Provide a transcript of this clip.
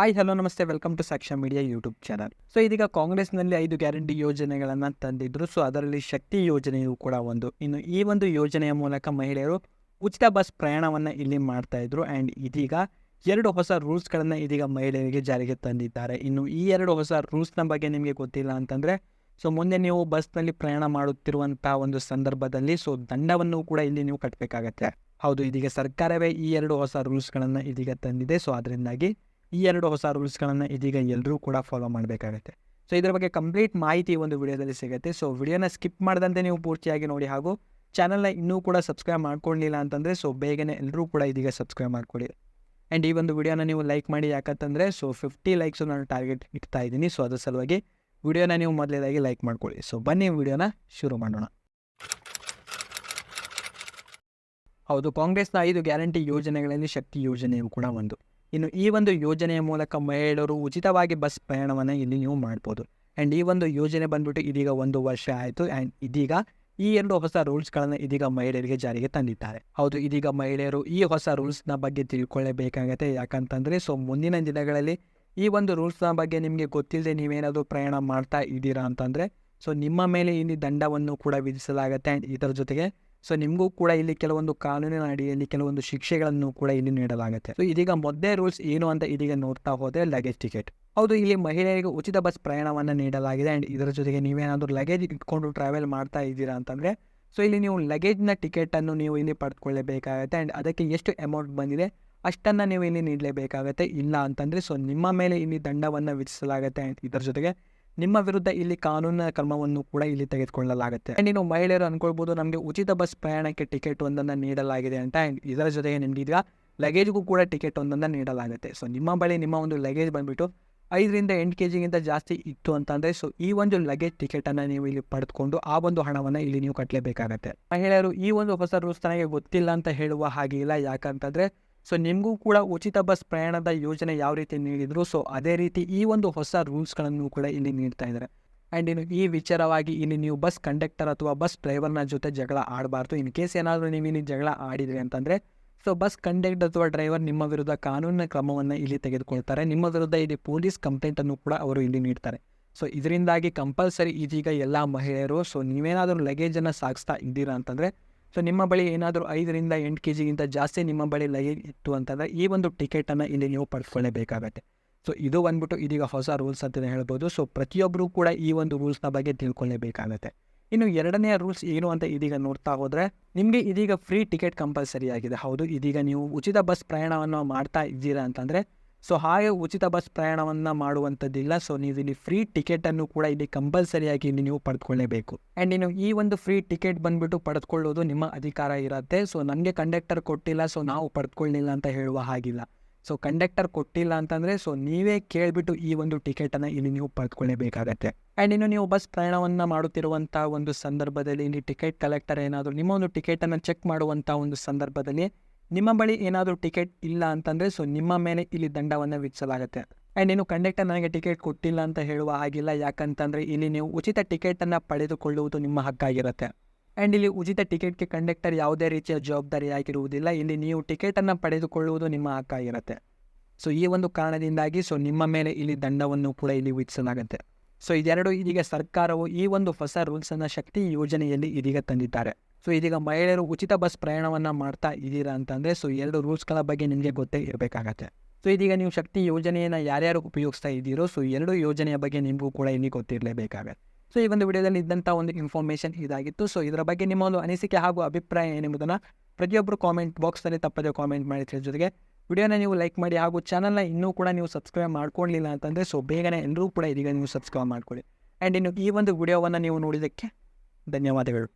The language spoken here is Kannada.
ಹಾಯ್ ಹಲೋ ನಮಸ್ತೆ. Welcome to Sakshya media YouTube channel so ಇದೀಗ ಕಾಂಗ್ರೆಸ್ನಲ್ಲಿ ಐದು ಗ್ಯಾರಂಟಿ ಯೋಜನೆಗಳನ್ನು ತಂದಿದ್ರು. ಸೊ ಅದರಲ್ಲಿ ಶಕ್ತಿ ಯೋಜನೆಯು ಕೂಡ ಒಂದು. ಇನ್ನು ಈ ಒಂದು ಯೋಜನೆಯ ಮೂಲಕ ಮಹಿಳೆಯರು ಉಚಿತ ಬಸ್ ಪ್ರಯಾಣವನ್ನು ಇಲ್ಲಿ ಮಾಡ್ತಾ ಇದ್ರು. ಆ್ಯಂಡ್ ಇದೀಗ ಎರಡು ಹೊಸ ರೂಲ್ಸ್ಗಳನ್ನು ಇದೀಗ ಮಹಿಳೆಯರಿಗೆ ಜಾರಿಗೆ ತಂದಿದ್ದಾರೆ. ಇನ್ನು ಈ ಎರಡು ಹೊಸ ರೂಲ್ಸ್ನ ಬಗ್ಗೆ ನಿಮಗೆ ಗೊತ್ತಿಲ್ಲ ಅಂತಂದರೆ ಸೊ ಮುಂದೆ ನೀವು ಬಸ್ನಲ್ಲಿ ಪ್ರಯಾಣ ಮಾಡುತ್ತಿರುವಂಥ ಒಂದು ಸಂದರ್ಭದಲ್ಲಿ ಸೊ ದಂಡವನ್ನು ಕೂಡ ಇಲ್ಲಿ ನೀವು ಕಟ್ಟಬೇಕಾಗತ್ತೆ ಹೌದು, ಇದೀಗ ಸರ್ಕಾರವೇ ಈ ಎರಡು ಹೊಸ ರೂಲ್ಸ್ಗಳನ್ನು ಇದೀಗ ತಂದಿದೆ. ಸೊ ಅದರಿಂದಾಗಿ ಈ ಎರಡು ಹೊಸ ರೂಲ್ಸ್ಗಳನ್ನು ಇದೀಗ ಎಲ್ಲರೂ ಕೂಡ ಫಾಲೋ ಮಾಡಬೇಕಾಗತ್ತೆ. ಸೊ ಇದರ ಬಗ್ಗೆ ಕಂಪ್ಲೀಟ್ ಮಾಹಿತಿ ಒಂದು ವಿಡಿಯೋದಲ್ಲಿ ಸಿಗುತ್ತೆ. ಸೊ ವಿಡಿಯೋನ ಸ್ಕಿಪ್ ಮಾಡದಂತೆ ನೀವು ಪೂರ್ತಿಯಾಗಿ ನೋಡಿ ಹಾಗೂ ಚಾನಲ್ನ ಇನ್ನೂ ಕೂಡ ಸಬ್ಸ್ಕ್ರೈಬ್ ಮಾಡ್ಕೊಳ್ಳಿಲ್ಲ ಅಂತಂದರೆ ಸೊ ಬೇಗನೆ ಎಲ್ಲರೂ ಕೂಡ ಇದೀಗ ಸಬ್ಸ್ಕ್ರೈಬ್ ಮಾಡ್ಕೊಳ್ಳಿ ಆ್ಯಂಡ್ ಈ ಒಂದು ವಿಡಿಯೋನ ನೀವು ಲೈಕ್ ಮಾಡಿ ಯಾಕಂತಂದರೆ ಸೊ ಫಿಫ್ಟಿ ಲೈಕ್ಸು ನಾನು ಟಾರ್ಗೆಟ್ ಇಡ್ತಾ ಇದ್ದೀನಿ. ಸೊ ಅದರ ಸಲುವಾಗಿ ವಿಡಿಯೋನ ನೀವು ಮೊದಲೇದಾಗಿ ಲೈಕ್ ಮಾಡ್ಕೊಳ್ಳಿ ಸೊ ಬನ್ನಿ ವಿಡಿಯೋನ ಶುರು ಮಾಡೋಣ. ಹೌದು, ಕಾಂಗ್ರೆಸ್ನ ಐದು ಗ್ಯಾರಂಟಿ ಯೋಜನೆಗಳಲ್ಲಿ ಶಕ್ತಿ ಯೋಜನೆಯು ಕೂಡ ಒಂದು. ಇನ್ನು ಈ ಒಂದು ಯೋಜನೆಯ ಮೂಲಕ ಮಹಿಳೆಯರು ಉಚಿತವಾಗಿ ಬಸ್ ಪ್ರಯಾಣವನ್ನು ಇಲ್ಲಿ ನೀವು ಮಾಡ್ಬೋದು. ಆ್ಯಂಡ್ ಈ ಒಂದು ಯೋಜನೆ ಬಂದ್ಬಿಟ್ಟು ಇದೀಗ ಒಂದು ವರ್ಷ ಆಯಿತು. ಆ್ಯಂಡ್ ಇದೀಗ ಈ ಎರಡು ಹೊಸ ರೂಲ್ಸ್ಗಳನ್ನು ಇದೀಗ ಮಹಿಳೆಯರಿಗೆ ಜಾರಿಗೆ ತಂದಿದ್ದಾರೆ. ಹೌದು, ಇದೀಗ ಮಹಿಳೆಯರು ಈ ಹೊಸ ರೂಲ್ಸ್ನ ಬಗ್ಗೆ ತಿಳ್ಕೊಳ್ಳೇಬೇಕಾಗತ್ತೆ ಯಾಕಂತಂದರೆ, ಸೊ ಮುಂದಿನ ದಿನಗಳಲ್ಲಿ ಈ ಒಂದು ರೂಲ್ಸ್ನ ಬಗ್ಗೆ ನಿಮಗೆ ಗೊತ್ತಿಲ್ಲದೆ ನೀವೇನಾದರೂ ಪ್ರಯಾಣ ಮಾಡ್ತಾ ಇದ್ದೀರಾ ಅಂತಂದರೆ, ಸೊ ನಿಮ್ಮ ಮೇಲೆ ಇಲ್ಲಿ ದಂಡವನ್ನು ಕೂಡ ವಿಧಿಸಲಾಗುತ್ತೆ. ಆ್ಯಂಡ್ ಇದರ ಜೊತೆಗೆ ಸೊ ನಿಮಗೂ ಕೂಡ ಇಲ್ಲಿ ಕೆಲವೊಂದು ಕಾನೂನಿನ ಅಡಿಯಲ್ಲಿ ಕೆಲವೊಂದು ಶಿಕ್ಷೆಗಳನ್ನು ಕೂಡ ಇಲ್ಲಿ ನೀಡಲಾಗುತ್ತೆ. ಸೊ ಇದೀಗ ಮೊದಲೇ ರೂಲ್ಸ್ ಏನು ಅಂತ ಇದೀಗ ನೋಡ್ತಾ ಹೋದರೆ ಲಗೇಜ್ ಟಿಕೆಟ್ ಹೌದು, ಇಲ್ಲಿ ಮಹಿಳೆಯರಿಗೆ ಉಚಿತ ಬಸ್ ಪ್ರಯಾಣವನ್ನು ನೀಡಲಾಗಿದೆ ಆ್ಯಂಡ್ ಇದರ ಜೊತೆಗೆ ನೀವೇನಾದರೂ ಲಗೇಜ್ ಇಟ್ಕೊಂಡು ಟ್ರಾವೆಲ್ ಮಾಡ್ತಾ ಇದ್ದೀರಾ ಅಂತಂದರೆ ಸೊ ಇಲ್ಲಿ ನೀವು ಲಗೇಜ್ನ ಟಿಕೆಟನ್ನು ನೀವು ಇಲ್ಲಿ ಪಡೆದುಕೊಳ್ಳಬೇಕಾಗತ್ತೆ ಆ್ಯಂಡ್ ಅದಕ್ಕೆ ಎಷ್ಟು ಅಮೌಂಟ್ ಬಂದಿದೆ ಅಷ್ಟನ್ನು ನೀವು ಇಲ್ಲಿ ನೀಡಲೇಬೇಕಾಗತ್ತೆ ಇಲ್ಲ ಅಂತಂದರೆ ಸೊ ನಿಮ್ಮ ಮೇಲೆ ಇಲ್ಲಿ ದಂಡವನ್ನು ವಿಧಿಸಲಾಗುತ್ತೆ ಆ್ಯಂಡ್ ಇದರ ಜೊತೆಗೆ ನಿಮ್ಮ ವಿರುದ್ಧ ಇಲ್ಲಿ ಕಾನೂನಿನ ಕ್ರಮವನ್ನು ಕೂಡ ಇಲ್ಲಿ ತೆಗೆದುಕೊಳ್ಳಲಾಗುತ್ತೆ. ನೀವು ಮಹಿಳೆಯರು ಅನ್ಕೊಳ್ಬೋದು ನಮಗೆ ಉಚಿತ ಬಸ್ ಪ್ರಯಾಣಕ್ಕೆ ಟಿಕೆಟ್ ಒಂದನ್ನು ನೀಡಲಾಗಿದೆ ಅಂತ ಇದರ ಜೊತೆಗೆ ನಿಮ್ಗೆ ಈಗ ಲಗೇಜ್ಗೂ ಕೂಡ ಟಿಕೆಟ್ ಒಂದನ್ನು ನೀಡಲಾಗುತ್ತೆ. ಸೊ ನಿಮ್ಮ ಬಳಿ ನಿಮ್ಮ ಒಂದು ಲಗೇಜ್ ಬಂದ್ಬಿಟ್ಟು ಐದರಿಂದ ಎಂಟು ಕೆ ಜಿಗಿಂತ ಜಾಸ್ತಿ ಇತ್ತು ಅಂತಂದರೆ ಸೊ ಈ ಒಂದು ಲಗೇಜ್ ಟಿಕೆಟನ್ನು ನೀವು ಇಲ್ಲಿ ಪಡೆದುಕೊಂಡು ಆ ಒಂದು ಹಣವನ್ನು ಇಲ್ಲಿ ನೀವು ಕಟ್ಟಲೇಬೇಕಾಗತ್ತೆ ಮಹಿಳೆಯರು ಈ ಒಂದು ಹೊಸ ರೂಲ್ಸ್ ನನಗೆ ಗೊತ್ತಿಲ್ಲ ಅಂತ ಹೇಳುವ ಹಾಗೆ ಇಲ್ಲ. ಯಾಕಂತಂದರೆ ಸೊ ನಿಮಗೂ ಕೂಡ ಉಚಿತ ಬಸ್ ಪ್ರಯಾಣದ ಯೋಜನೆ ಯಾವ ರೀತಿ ನೀಡಿದ್ರು? ಸೊ ಅದೇ ರೀತಿ ಈ ಒಂದು ಹೊಸ ರೂಲ್ಸ್ಗಳನ್ನು ಕೂಡ ಇಲ್ಲಿ ನೀಡ್ತಾ ಇದ್ದಾರೆ. ಆ್ಯಂಡ್ ಇನ್ನು ಈ ವಿಚಾರವಾಗಿ ಇಲ್ಲಿ ನೀವು ಬಸ್ ಕಂಡಕ್ಟರ್ ಅಥವಾ ಬಸ್ ಡ್ರೈವರ್ನ ಜೊತೆ ಜಗಳ ಆಡಬಾರ್ದು. ಇನ್ ಕೇಸ್ ಏನಾದರೂ ನೀವು ಇಲ್ಲಿ ಜಗಳ ಆಡಿದ್ರಿ ಅಂತಂದರೆ ಸೊ ಬಸ್ ಕಂಡಕ್ಟರ್ ಅಥವಾ ಡ್ರೈವರ್ ನಿಮ್ಮ ವಿರುದ್ಧ ಕಾನೂನಿನ ಕ್ರಮವನ್ನು ಇಲ್ಲಿ ತೆಗೆದುಕೊಳ್ತಾರೆ. ನಿಮ್ಮ ವಿರುದ್ಧ ಇಲ್ಲಿ ಪೊಲೀಸ್ ಕಂಪ್ಲೇಂಟನ್ನು ಕೂಡ ಅವರು ಇಲ್ಲಿ ನೀಡ್ತಾರೆ. ಸೊ ಇದರಿಂದಾಗಿ ಕಂಪಲ್ಸರಿ ಇದೀಗ ಎಲ್ಲ ಮಹಿಳೆಯರು ಸೊ ನೀವೇನಾದರೂ ಲಗೇಜನ್ನು ಸಾಗಿಸ್ತಾ ಇದ್ದೀರಾ ಅಂತಂದರೆ ಸೊ ನಿಮ್ಮ ಬಳಿ ಏನಾದರೂ ಐದರಿಂದ ಎಂಟು ಕೆ ಜಿಗಿಂತ ಜಾಸ್ತಿ ನಿಮ್ಮ ಬಳಿ ಲಗೇಜ್ ಇತ್ತು ಅಂತಂದರೆ ಈ ಒಂದು ಟಿಕೆಟನ್ನು ಇಲ್ಲಿ ನೀವು ಪಡ್ಕೊಳ್ಳೇಬೇಕಾಗತ್ತೆ. ಸೊ ಇದು ಬಂದ್ಬಿಟ್ಟು ಇದೀಗ ಹೊಸ ರೂಲ್ಸ್ ಅಂತಲೇ ಹೇಳ್ಬೋದು. ಸೊ ಪ್ರತಿಯೊಬ್ಬರೂ ಕೂಡ ಈ ಒಂದು ರೂಲ್ಸ್ನ ಬಗ್ಗೆ ತಿಳ್ಕೊಳ್ಳೇಬೇಕಾಗತ್ತೆ. ಇನ್ನು ಎರಡನೇ ರೂಲ್ಸ್ ಏನು ಅಂತ ಇದೀಗ ನೋಡ್ತಾ ಹೋದರೆ, ನಿಮಗೆ ಇದೀಗ ಫ್ರೀ ಟಿಕೆಟ್ ಕಂಪಲ್ಸರಿ ಆಗಿದೆ. ಹೌದು, ಇದೀಗ ನೀವು ಉಚಿತ ಬಸ್ ಪ್ರಯಾಣವನ್ನು ಮಾಡ್ತಾ ಇದ್ದೀರಾ ಅಂತಂದರೆ ಸೊ ಹಾಗೆ ಉಚಿತ ಬಸ್ ಪ್ರಯಾಣವನ್ನು ಮಾಡುವಂಥದ್ದಿಲ್ಲ. ಸೊ ನೀವು ಇಲ್ಲಿ ಫ್ರೀ ಟಿಕೆಟನ್ನು ಕೂಡ ಇಲ್ಲಿ ಕಂಪಲ್ಸರಿಯಾಗಿ ಇಲ್ಲಿ ನೀವು ಪಡೆದುಕೊಳ್ಳೇಬೇಕು. ಆ್ಯಂಡ್ ಇನ್ನು ಈ ಒಂದು ಫ್ರೀ ಟಿಕೆಟ್ ಬಂದುಬಿಟ್ಟು ಪಡೆದುಕೊಳ್ಳೋದು ನಿಮ್ಮ ಅಧಿಕಾರ ಇರುತ್ತೆ. ಸೊ ನನಗೆ ಕಂಡಕ್ಟರ್ ಕೊಟ್ಟಿಲ್ಲ. ಸೊ ನಾವು ಪಡೆದುಕೊಳ್ಳಿಲ್ಲ ಅಂತ ಹೇಳುವ ಹಾಗಿಲ್ಲ. ಸೊ ಕಂಡಕ್ಟರ್ ಕೊಟ್ಟಿಲ್ಲ ಅಂತಂದರೆ ಸೊ ನೀವೇ ಕೇಳಿಬಿಟ್ಟು ಈ ಒಂದು ಟಿಕೆಟನ್ನು ಇಲ್ಲಿ ನೀವು ಪಡೆದುಕೊಳ್ಳೇಬೇಕಾಗತ್ತೆ. ಆ್ಯಂಡ್ ಇನ್ನು ನೀವು ಬಸ್ ಪ್ರಯಾಣವನ್ನು ಮಾಡುತ್ತಿರುವಂಥ ಒಂದು ಸಂದರ್ಭದಲ್ಲಿ, ಇಲ್ಲಿ ಟಿಕೆಟ್ ಕಲೆಕ್ಟರ್ ಏನಾದರೂ ನಿಮ್ಮ ಒಂದು ಟಿಕೆಟನ್ನು ಚೆಕ್ ಮಾಡುವಂಥ ಒಂದು ಸಂದರ್ಭದಲ್ಲಿ ನಿಮ್ಮ ಬಳಿ ಏನಾದರೂ ಟಿಕೆಟ್ ಇಲ್ಲ ಅಂತಂದರೆ ಸೊ ನಿಮ್ಮ ಮೇಲೆ ಇಲ್ಲಿ ದಂಡವನ್ನು ವಿಧಿಸಲಾಗುತ್ತೆ. ಆ್ಯಂಡ್ ಇನ್ನು ಕಂಡಕ್ಟರ್ ನನಗೆ ಟಿಕೆಟ್ ಕೊಟ್ಟಿಲ್ಲ ಅಂತ ಹೇಳುವ ಹಾಗಿಲ್ಲ. ಯಾಕಂತಂದರೆ ಇಲ್ಲಿ ನೀವು ಉಚಿತ ಟಿಕೆಟನ್ನು ಪಡೆದುಕೊಳ್ಳುವುದು ನಿಮ್ಮ ಹಕ್ಕಾಗಿರುತ್ತೆ. ಆ್ಯಂಡ್ ಇಲ್ಲಿ ಉಚಿತ ಟಿಕೆಟ್ಗೆ ಕಂಡಕ್ಟರ್ ಯಾವುದೇ ರೀತಿಯ ಜವಾಬ್ದಾರಿಯಾಗಿರುವುದಿಲ್ಲ ಇಲ್ಲಿ ನೀವು ಟಿಕೆಟನ್ನು ಪಡೆದುಕೊಳ್ಳುವುದು ನಿಮ್ಮ ಹಕ್ಕಾಗಿರುತ್ತೆ. ಸೊ ಈ ಒಂದು ಕಾರಣದಿಂದಾಗಿ ಸೊ ನಿಮ್ಮ ಮೇಲೆ ಇಲ್ಲಿ ದಂಡವನ್ನು ಕೂಡ ಇಲ್ಲಿ ವಿಧಿಸಲಾಗುತ್ತೆ. ಸೊ ಇದೆರಡು ಇದೀಗ ಸರ್ಕಾರವು ಈ ಒಂದು ಹೊಸ ರೂಲ್ಸನ್ನು ಶಕ್ತಿ ಯೋಜನೆಯಲ್ಲಿ ಇದೀಗ ತಂದಿದ್ದಾರೆ. ಸೊ ಇದೀಗ ಮಹಿಳೆಯರು ಉಚಿತ ಬಸ್ ಪ್ರಯಾಣವನ್ನು ಮಾಡ್ತಾ ಇದ್ದೀರಾ ಅಂತಂದರೆ ಸೊ ಎರಡು ರೂಲ್ಸ್ಗಳ ಬಗ್ಗೆ ನಿಮಗೆ ಗೊತ್ತೇ ಇರಬೇಕಾಗತ್ತೆ. ಸೊ ಇದೀಗ ನೀವು ಶಕ್ತಿ ಯೋಜನೆಯನ್ನು ಯಾರ್ಯಾರು ಉಪಯೋಗಿಸ್ತಾ ಇದ್ದೀರೋ ಸೊ ಎರಡು ಯೋಜನೆಯ ಬಗ್ಗೆ ನಿಮಗೂ ಕೂಡ ಇಲ್ಲಿ ಗೊತ್ತಿರಲೇಬೇಕಾಗತ್ತೆ. ಸೊ ಈ ಒಂದು ವಿಡಿಯೋದಲ್ಲಿ ಇದ್ದಂಥ ಒಂದು ಇನ್ಫಾರ್ಮೇಷನ್ ಇದಾಗಿತ್ತು. ಸೊ ಇದರ ಬಗ್ಗೆ ನಿಮ್ಮ ಒಂದು ಅನಿಸಿಕೆ ಹಾಗೂ ಅಭಿಪ್ರಾಯ ಏನೆಂಬುದನ್ನು ಪ್ರತಿಯೊಬ್ಬರು ಕಾಮೆಂಟ್ ಬಾಕ್ಸ್ನಲ್ಲಿ ತಪ್ಪದೆ ಕಾಮೆಂಟ್ ಮಾಡಿ ತಿಳಿದ ಜೊತೆಗೆ ವಿಡಿಯೋನ ನೀವು ಲೈಕ್ ಮಾಡಿ ಹಾಗೂ ಚಾನಲ್ನ ಇನ್ನೂ ಕೂಡ ನೀವು ಸಬ್ಸ್ಕ್ರೈಬ್ ಮಾಡ್ಕೊಳ್ಳಿಲ್ಲ ಅಂತಂದರೆ ಸೊ ಬೇಗನೆ ಎಲ್ಲರೂ ಕೂಡ ಇದೀಗ ನೀವು ಸಬ್ಸ್ಕ್ರೈಬ್ ಮಾಡ್ಕೊಳ್ಳಿ. ಆ್ಯಂಡ್ ಇನ್ನು ಈ ಒಂದು ವಿಡಿಯೋವನ್ನು ನೀವು ನೋಡಿದ್ದಕ್ಕೆ ಧನ್ಯವಾದಗಳು.